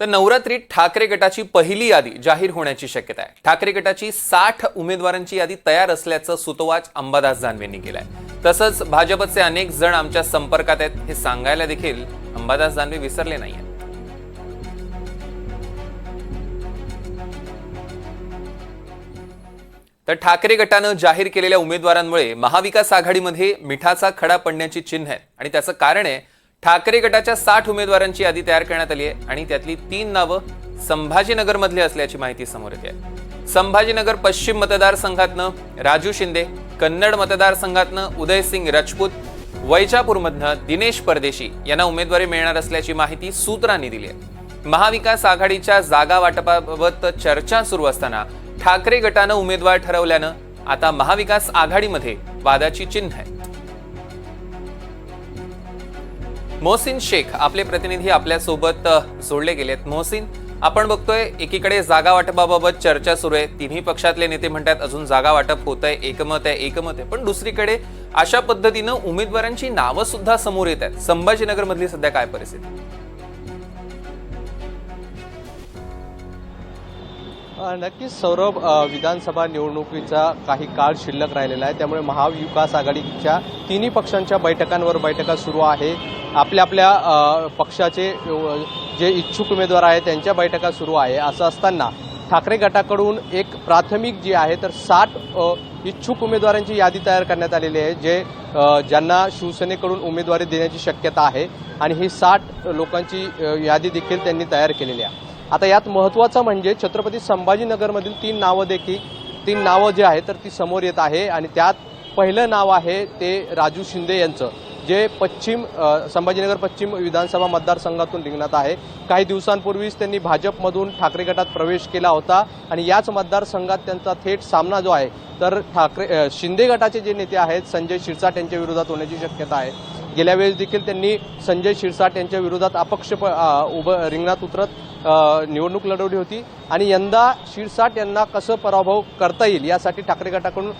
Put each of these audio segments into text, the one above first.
तर नवरात्रीत ठाकरे गटाची पहिली यादी जाहीर होण्याची शक्यता आहे. ठाकरे गटाची साठ उमेदवारांची यादी तयार असल्याचं सुतोवाच अंबादास दानवेंनी केलंय. तसंच भाजपचे अनेक जण आमच्या संपर्कात आहेत हे सांगायला देखील अंबादास दानवे विसरले नाही तर ठाकरे गटानं जाहीर केलेल्या उमेदवारांमुळे महाविकास आघाडीमध्ये मिठाचा खडा पडण्याची चिन्ह आहेत. आणि त्याचं कारण आहे ठाकरे गटाच्या साठ उमेदवारांची यादी तयार करण्यात आली आहे आणि त्यातली तीन नावं संभाजीनगरमधली असल्याची माहिती समोर येते. आहे संभाजीनगर पश्चिम मतदारसंघातनं राजू शिंदे कन्नड मतदारसंघातनं उदयसिंग राजपूत वैजापूरमधनं दिनेश परदेशी यांना उमेदवारी मिळणार असल्याची माहिती सूत्रांनी दिली आहे. महाविकास आघाडीच्या जागा वाटपाबाबत चर्चा सुरू असताना ठाकरे गटानं उमेदवार ठरवल्यानं आता महाविकास आघाडीमध्ये वादाची चिन्ह आहे. मोहसिन शेख आपले प्रतिनिधी आपल्यासोबत जोडले गेलेत. मोहसिन आपण बघतोय एकीकडे जागा वाटपाबाबत चर्चा सुरू आहे. तिन्ही पक्षातले नेते म्हणतात अजून जागा वाटप होत आहे एकमत आहे एकमत आहे. पण दुसरीकडे अशा पद्धतीनं उमेदवारांची नावं सुद्धा समोर येत आहेत. संभाजीनगर मधली सध्या काय परिस्थिती? नक्कीच सौरभ विधानसभा निवडणुकीचा काही काळ शिल्लक राहिलेला आहे. त्यामुळे महाविकास आघाडीच्या तिन्ही पक्षांच्या बैठकांवर बैठका सुरू आहे. आपल्या आपल्या पक्षाचे जे इच्छुक उमेदवार आहेत त्यांच्या बैठका सुरू आहे. असं असताना ठाकरे गटाकडून एक प्राथमिक जी आहे तर साठ इच्छुक उमेदवारांची यादी तयार करण्यात आलेली आहे जे ज्यांना शिवसेनेकडून उमेदवारी देण्याची शक्यता आहे आणि ही साठ लोकांची यादी देखील त्यांनी तयार केलेली आहे. आता यात महत्वाचं म्हणजे छत्रपती संभाजीनगरमधील तीन नावं देखील तीन नावं जी आहेत तर ती समोर येत आहे आणि त्यात पहिलं नाव आहे ते राजू शिंदे यांचं. जे पश्चिम संभाजीनगर पश्चिम विधानसभा मतदारसंघातून रिंगणात आहे. काही दिवसांपूर्वीच त्यांनी भाजपमधून ठाकरे गटात प्रवेश केला होता आणि याच मतदारसंघात त्यांचा थेट सामना जो आहे तर ठाकरे शिंदे गटाचे जे नेते आहेत संजय शिरसाट यांच्या विरोधात होण्याची शक्यता आहे. गेल्या वेळेस देखील त्यांनी संजय शिरसाट यांच्या विरोधात अपक्ष उभं रिंगणात उतरत निवडणूक लढवली होती. आणि यंदा शिरसाट यांना कसं पराभव करता येईल यासाठी ठाकरे गटाकडून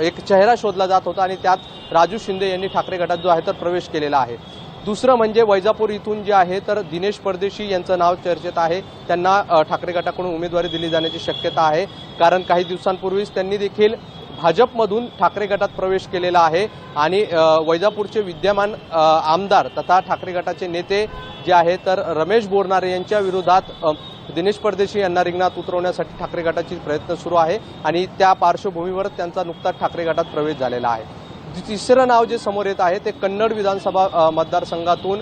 एक चेहरा शोधला जात होता आणि त्यात राजू शिंदे यांनी ठाकरे गटात जो आहे तर प्रवेश केलेला आहे. दुसरं म्हणजे वैजापूर इथून जे आहे तर दिनेश परदेशी यांचं नाव चर्चेत आहे. त्यांना ठाकरे गटाकडून उमेदवारी दिली जाण्याची शक्यता आहे. कारण काही दिवसांपूर्वीच त्यांनी देखील भाजपमधून ठाकरे गटात प्रवेश केलेला आहे आणि वैजापूरचे विद्यमान आमदार तथा ठाकरे गटाचे नेते जे आहे तर रमेश बोरणारे यांच्या विरोधात दिनेश परदेशी यांना रिंगणात उतरवण्यासाठी ठाकरे गटाचे प्रयत्न सुरू आहे आणि त्या पार्श्वभूमीवर त्यांचा नुकताच ठाकरे गटात प्रवेश झालेला आहे. तिसरं नाव जे समोर येत आहे ते कन्नड विधानसभा मतदारसंघातून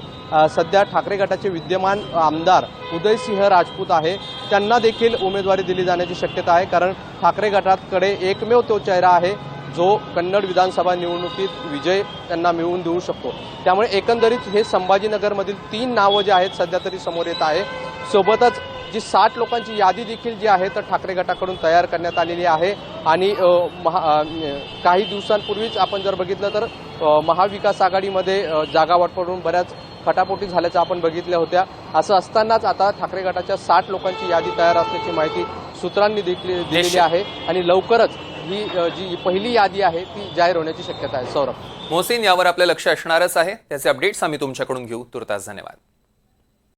सध्या ठाकरे गटाचे विद्यमान आमदार उदयसिंह राजपूत आहे. त्यांना देखील उमेदवारी दिली जाण्याची शक्यता आहे कारण ठाकरे गटाकडे एकमेव तो चेहरा आहे जो कन्नड विधानसभा निवडणुकीत विजय त्यांना मिळवून देऊ शकतो. त्यामुळे एकंदरीत हे संभाजीनगरमधील तीन नावं जे आहेत सध्या तरी समोर येत आहे. सोबतच जी साठ लोकांची यादी देखील जी आहे तर ठाकरे गटाकडून तयार करण्यात आलेली आहे. आणि महा काही दिवसांपूर्वीच आपण जर बघितलं तर महाविकास आघाडीमध्ये जागा वाटपाकडून बऱ्याच खटापोटी झाल्याचं आपण बघितल्या होत्या. असं असतानाच आता ठाकरे गटाच्या साठ लोकांची यादी तयार असल्याची माहिती सूत्रांनी देखील दिलेली आहे. आणि लवकरच ही जी पहिली यादी आहे ती जाहीर होण्याची शक्यता आहे. सौरभ. मोहसिन यावर आपलं लक्ष असणारच आहे. त्याचे अपडेट्स आम्ही तुमच्याकडून घेऊ. तुर्तास धन्यवाद.